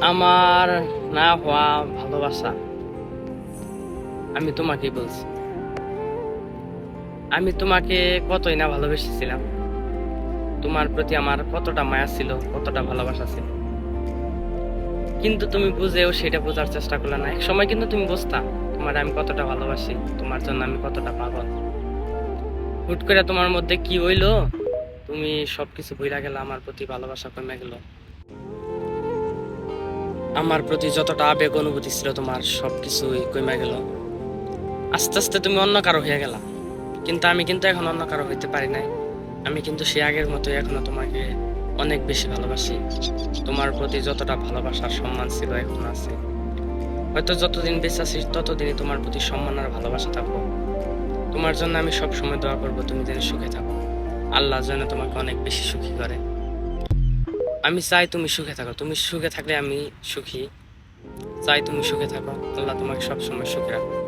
আমার না হওয়া ভালোবাসা। আমি তোমাকেই বলছি। আমি তোমাকে কতই না ভালোবেসেছিলাম। তোমার প্রতি আমার কতটা মায়া ছিল, কতটা ভালোবাসা ছিল। কিন্তু তুমি বুঝেও সেটা বোঝার চেষ্টা করলে না। এক সময় কিন্তু তুমি বুঝতাম তোমার আমি কতটা ভালোবাসি, তোমার জন্য আমি কতটা পাগল। হুট করে তোমার মধ্যে কি হইল? তুমি সবকিছু ভুলা গেলে, আমার প্রতি ভালোবাসা কমে গেল। আমার প্রতি যতটা আবেগ অনুভূতি ছিল তোমার, সবকিছুই কমে গেল। আস্তে আস্তে তুমি অন্য কারও হয়ে গেলা। কিন্তু আমি কিন্তু এখন অন্য কারও হইতে পারি নাই। আমি কিন্তু সে আগের মতোই এখনও তোমাকে অনেক বেশি ভালোবাসি। তোমার প্রতি যতটা ভালোবাসার সম্মান ছিল এখন আছে। হয়তো যতদিন বেঁচে আছিস ততদিনই তোমার প্রতি সম্মান আর ভালোবাসা থাকব। তোমার জন্য আমি সব সময় দোয়া করব, তুমি যেন সুখে থাকো। আল্লাহ যেন তোমাকে অনেক বেশি সুখী করে। আমি চাই তুমি সুখে থাকো। তুমি সুখে থাকলে আমি সুখী। চাই তুমি সুখে থাকো। আল্লাহ তোমাকে সব সময় সুখে রাখো